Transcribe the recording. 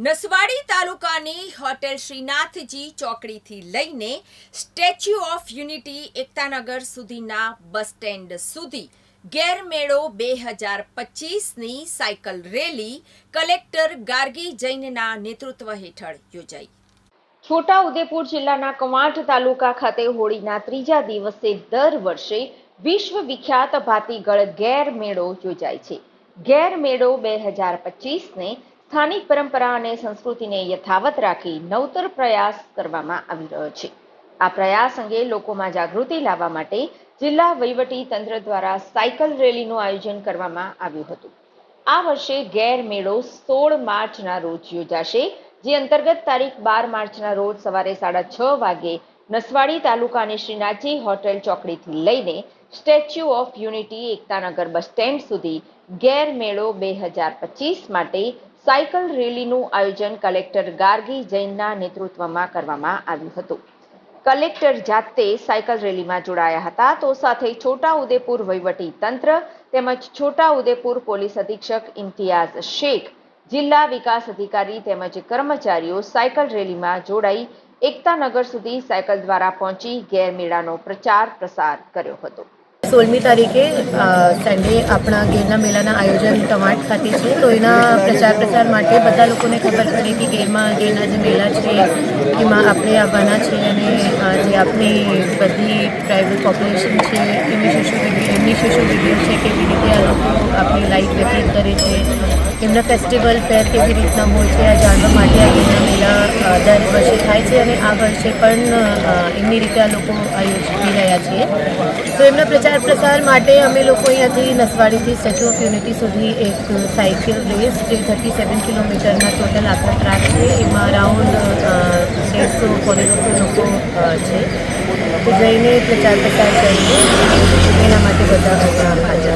નસવાડી તાલુકાની હોટેલ શ્રીનાથજી ચોકડીથી લઈને statue of unity Ektanagar સુધીના બસ સ્ટેન્ડ સુધી ગેરમેળો બે હજાર પચીસની સાયકલ રેલી કલેક્ટર ગાર્ગી જૈનના નેતૃત્વ હેઠળ યોજાઈ. છોટા ઉદેપુર જિલ્લાના કવાંટ તાલુકા ખાતે હોળીના ત્રીજા દિવસે દર વર્ષે વિશ્વ વિખ્યાત ભાતીગળ ગેરમેળો યોજાય છે. ગેરમેળો બે હજાર પચીસને સ્થાનિક પરંપરા અને સંસ્કૃતિને યથાવત રાખી નવતર પ્રયાસ કરવામાં આવી રહ્યો છે. આ પ્રયાસ અંગે લોકોમાં જાગૃતિ લાવવા માટે જિલ્લા વહીવટી તંત્ર દ્વારા સાયકલ રેલીનું આયોજન કરવામાં આવ્યું હતું. આ વર્ષે ગેર મેળો સોળ માર્ચના રોજ યોજાશે, જે અંતર્ગત તારીખ બાર માર્ચના રોજ સવારે સાડા છ વાગે નસવાડી તાલુકાની શ્રીનાથજી હોટેલ ચોકડીથી લઈને statue of unity Ektanagar bus stand સુધી ગેરમેળો બે હજાર પચીસ માટે સાયકલ રેલીનું આયોજન કલેક્ટર ગાર્ગી જૈનના નેતૃત્વમાં કરવામાં આવ્યું હતું. કલેક્ટર જાતે સાયકલ રેલીમાં જોડાયા હતા તો સાથે છોટાઉદેપુર વહીવટી તંત્ર તેમજ છોટાઉદેપુર પોલીસ અધિક્ષક ઇમ્તિયાઝ શેખ, જિલ્લા વિકાસ અધિકારી તેમજ કર્મચારીઓ સાયકલ રેલીમાં જોડાઈ એકતાનગર સુધી સાયકલ દ્વારા પહોંચી ગેરમેળાનો પ્રચાર પ્રસાર કર્યો હતો. સોળમી તારીખે સન્ડે આપણા ગેરના મેળાના આયોજન ટમાટ ખાતે છે. તો એના પ્રચાર પ્રસાર માટે બધા લોકોને ખબર પડે કે ગેરમાં, ગેરના જે મેળા છે, એમાં આપણે આવવાના છે અને જે આપણી બધી ટ્રાઇબલ પોપ્યુલેશન છે, એમની સોશિયલ મીડિયા એમની સોશિયલ મીડિયા છે, કેવી રીતે આ લોકો આપણી લાઈફ વ્યતીત કરે છે. એમના ફેસ્ટિવલ ફેર કેવી રીતના હોય છે, આ જાણવા માટે આ ગીરના મેળા દર વર્ષે થાય છે અને આ વર્ષે પણ એમની રીતે આ લોકો આયોજન રહ્યા છીએ તો એમના પ્રચાર પ્રસાર માટે અમે લોકો અહીંયાથી નસવાડીથી સ્ટેચ્યુ ઓફ યુનિટી સુધી એક સાયકલ રેસ જે થર્ટી સેવન કિલોમીટરના ટોટલ આખા ટ્રાક છે. એમાં અરાઉન્ડ દેડસો પોલીસો લોકો છે. તો જઈને પ્રચાર પ્રસાર કરીએ એના માટે બધા હાજર